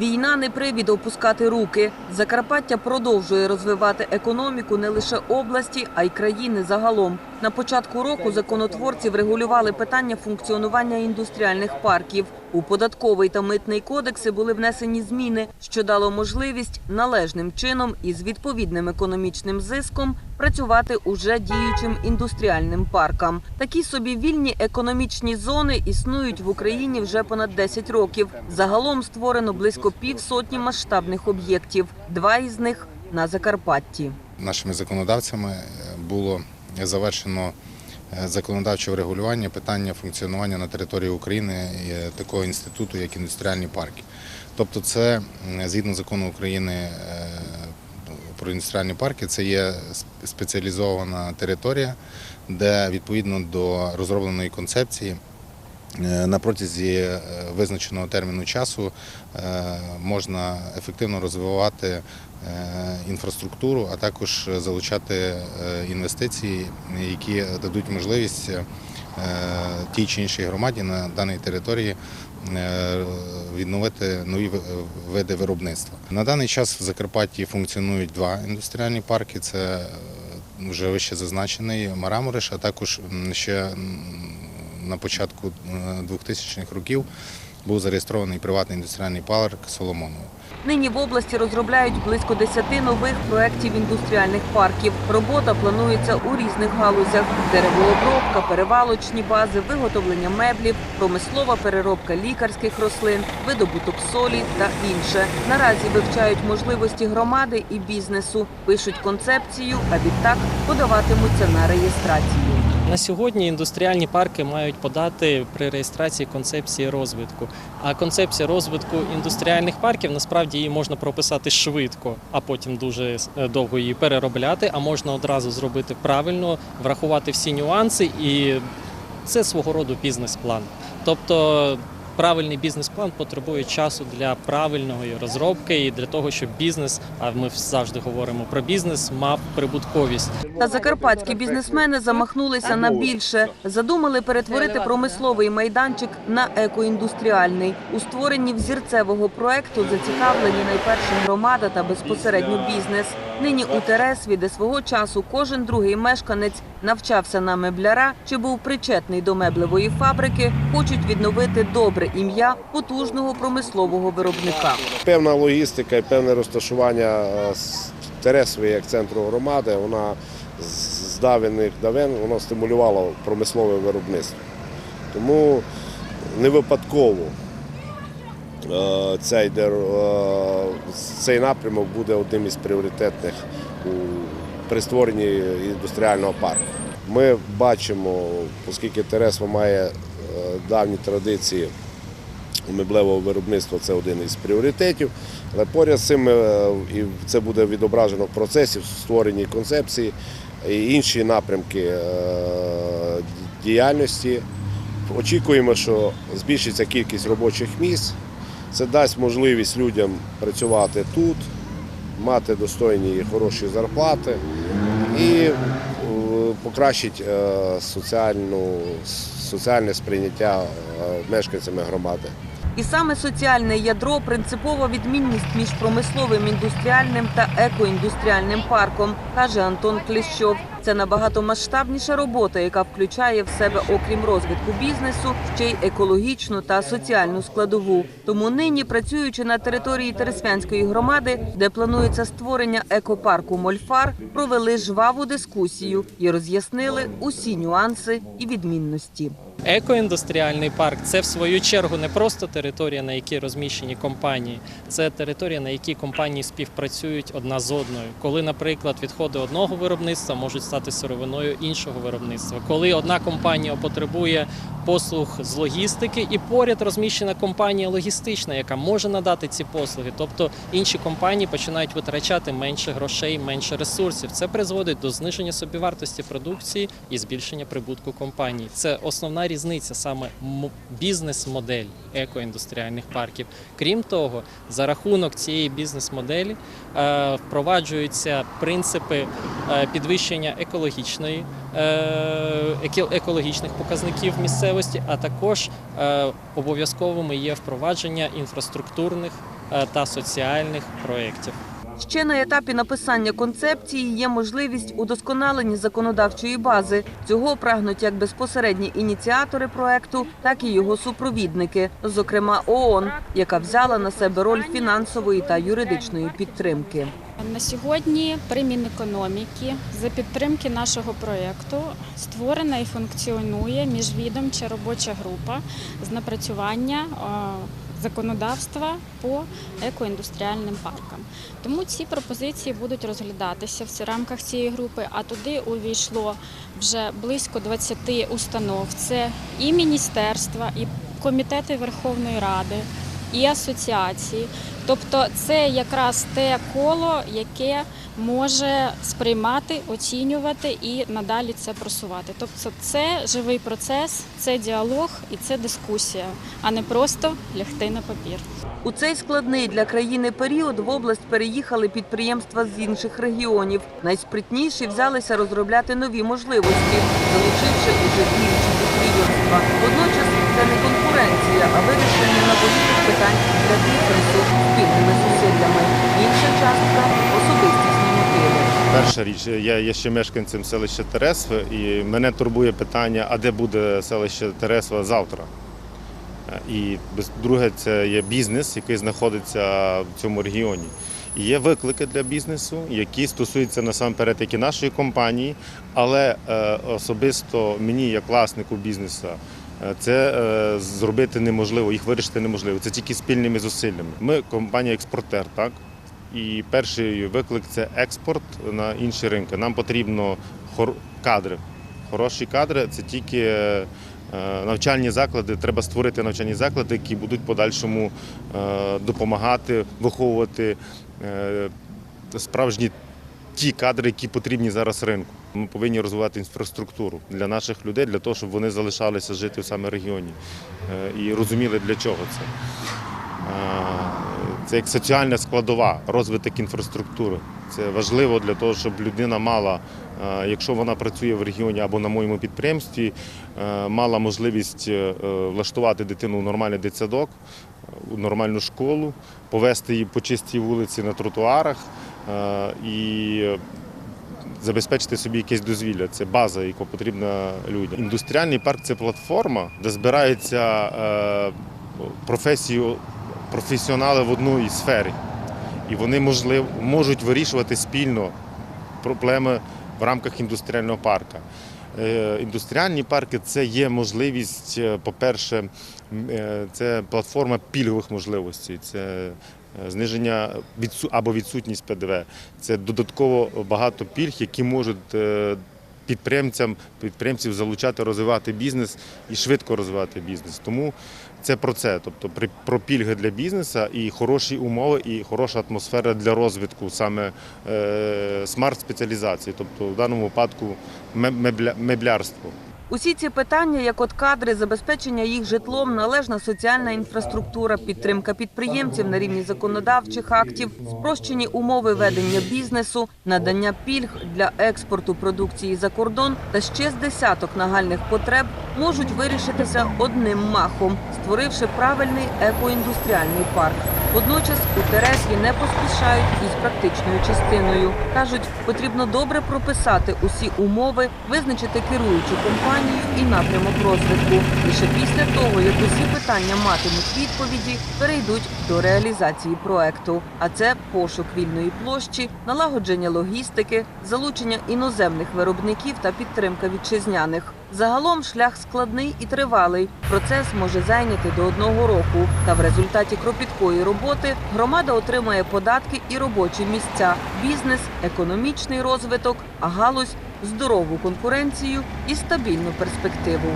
Війна не привід опускати руки. Закарпаття продовжує розвивати економіку не лише області, а й країни загалом. На початку року законотворці врегулювали питання функціонування індустріальних парків. У податковий та митний кодекси були внесені зміни, що дало можливість належним чином і з відповідним економічним зиском працювати уже діючим індустріальним паркам. Такі собі вільні економічні зони існують в Україні вже понад 10 років. Загалом створено близько півсотні масштабних об'єктів. Два із них на Закарпатті. Нашими законодавцями е, було завершено е, законодавче врегулювання питання функціонування на території України е, такого інституту, як індустріальні парки. Тобто, це згідно закону України е, про індустріальні парки, це є спеціалізована територія, де відповідно до розробленої концепції. Е, На протязі е, визначеного терміну часу е, можна ефективно розвивати інфраструктуру, а також залучати інвестиції, які дадуть можливість тій чи іншій громаді на даній території відновити нові види виробництва. На даний час в Закарпатті функціонують два індустріальні парки. Це вже вище зазначений Марамориш, а також ще на початку е, 2000-х років був зареєстрований приватний індустріальний парк Соломоново. Нині в області розробляють близько 10 нових проєктів індустріальних парків. Робота планується у різних галузях: деревообробка, перевалочні бази, виготовлення меблів, промислова переробка лікарських рослин, видобуток солі та інше. Наразі вивчають можливості громади і бізнесу, пишуть концепцію, а відтак подаватимуться на реєстрацію. На сьогодні індустріальні парки мають подати при реєстрації концепції розвитку. А концепція розвитку індустріальних парків насправді її можна прописати швидко, а потім дуже е, довго її переробляти. А можна одразу зробити правильно, врахувати всі нюанси, і це свого роду бізнес-план. Тобто. Правильний бізнес-план потребує часу для правильної розробки і для того, щоб бізнес, а ми завжди говоримо про бізнес, мав прибутковість. Та закарпатські бізнесмени замахнулися на більше. Задумали перетворити промисловий майданчик на екоіндустріальний. У створенні взірцевого проекту зацікавлені найперше громада та безпосередньо бізнес. Нині у Тересві, де свого часу кожен другий мешканець навчався на мебляра чи був причетний до меблевої фабрики, хочуть відновити добре ім'я потужного промислового виробника. Певна логістика і певне розташування е, Тересви як центру громади, вона з давніх давен воно стимулювало промислове виробництво. Тому не випадково е, цей, е, цей напрямок буде одним із пріоритетних при створенні індустріального парку. Ми бачимо, оскільки Тересва має давні традиції меблевого виробництва це один із пріоритетів. Але поряд з цим е, і це буде відображено в процесі в створенні концепції і інші напрямки е, діяльності. Очікуємо, що збільшиться кількість робочих місць. Це дасть можливість людям працювати тут, мати достойні і хороші зарплати і е, покращить соціальне сприйняття мешканцями громади. І саме соціальне ядро принципова відмінність між промисловим індустріальним та екоіндустріальним парком, каже Антон Кліщов. Це набагато масштабніша робота, яка включає в себе, окрім розвитку бізнесу, ще й екологічну та соціальну складову. Тому нині, працюючи на території Тересвянської громади, де планується створення екопарку Мольфар, провели жваву дискусію і роз'яснили усі нюанси і відмінності. Екоіндустріальний парк це в свою чергу не просто територія, на якій розміщені компанії, це територія, на якій компанії співпрацюють одна з одною. Коли, наприклад, відходи одного виробництва можуть стати сировиною іншого виробництва. Коли одна компанія потребує послуг з логістики, і поряд розміщена компанія логістична, яка може надати ці послуги. Тобто інші компанії починають витрачати менше грошей, менше ресурсів. Це призводить до зниження собівартості продукції і збільшення прибутку компаній. Це основна різниця саме бізнес-модель екоіндустріальних парків. Крім того, за рахунок цієї бізнес-моделі е, впроваджуються принципи е, підвищення екологічної е, екологічних показників місцевості, а також е, обов'язковими є впровадження інфраструктурних е, та соціальних проєктів. Ще на етапі написання концепції є можливість удосконалення законодавчої бази. Цього прагнуть як безпосередні ініціатори проекту, так і його супровідники, зокрема ООН, яка взяла на себе роль фінансової та юридичної підтримки. На сьогодні при Мінекономіки за підтримки нашого проєкту створена і функціонує міжвідомча робоча група з напрацювання е, законодавства по екоіндустріальним паркам. Тому ці пропозиції будуть розглядатися в рамках цієї групи, а туди увійшло вже близько 20 установ. Це і міністерства, і комітети Верховної Ради, і асоціації. Тобто це якраз те коло, яке може сприймати, оцінювати і надалі це просувати. Тобто це живий процес, це діалог і це дискусія, а не просто лягти на папір. У цей складний для країни період в область переїхали підприємства з інших регіонів. Найспритніші взялися розробляти нові можливості, залучивши уже інші підприємства. Водночас це не конкуренція, а вирішення наболілих питань для бізнесу спільними зусиллями. Інша частка особистісні мотиви. Перша річ, я є ще мешканцем селища Тересва, і мене турбує питання, а де буде селище Тересва завтра. І друге, це є бізнес, який знаходиться в цьому регіоні. І є виклики для бізнесу, які стосуються насамперед як і нашої компанії, але е, особисто мені, як власнику бізнесу, це е, зробити неможливо, їх вирішити неможливо. Це тільки спільними зусиллями. Ми компанія експортер, так? І перший виклик це експорт на інші ринки. Нам потрібно кадри. Хороші кадри це тільки е, навчальні заклади. Треба створити навчальні заклади, які будуть подальшому е, допомагати виховувати е, справжні ті кадри, які потрібні зараз ринку. Ми повинні розвивати інфраструктуру для наших людей, для того, щоб вони залишалися жити в саме регіоні е, і розуміли, для чого це. Це як соціальна складова, розвиток інфраструктури. Це важливо для того, щоб людина мала, е, якщо вона працює в регіоні або на моєму підприємстві, е, мала можливість влаштувати дитину в нормальний дитсадок, у нормальну школу, повести її по чистій вулиці на тротуарах і забезпечити собі якесь дозвілля. Це база, яка потрібна людям. Індустріальний парк це платформа, де збираються е, професії, професіонали в одній сфері. І вони можливо, можуть вирішувати спільно проблеми в рамках індустріального парку. Е, Індустріальні парки це є можливість, е, по-перше, це платформа пільгових можливостей, це зниження відсу- або відсутність ПДВ. Це додатково багато пільг, які можуть е, підприємцям, підприємців залучати, розвивати бізнес і швидко розвивати бізнес. Тому це про це, тобто про пільги для бізнесу і хороші умови, і хороша атмосфера для розвитку саме е, смарт-спеціалізації, тобто в даному випадку мебля- мебля- меблярство. Усі ці питання, як от кадри, забезпечення їх житлом, належна соціальна інфраструктура, підтримка підприємців на рівні законодавчих актів, спрощені умови ведення бізнесу, надання пільг для експорту продукції за кордон та ще з десяток нагальних потреб можуть вирішитися одним махом, створивши правильний екоіндустріальний парк. Водночас у Тересві не поспішають із практичною частиною. кажуть, потрібно добре прописати усі умови, визначити керуючу компанію і напрямок розвитку. Лише після того, як усі питання матимуть відповіді, перейдуть до реалізації проекту. А це пошук вільної площі, налагодження логістики, залучення іноземних виробників та підтримка вітчизняних. Загалом шлях складний і тривалий. Процес може зайняти до одного року. Та в результаті кропіткої роботи громада отримає податки і робочі місця, бізнес, економічний розвиток, а галузь здорову конкуренцію і стабільну перспективу.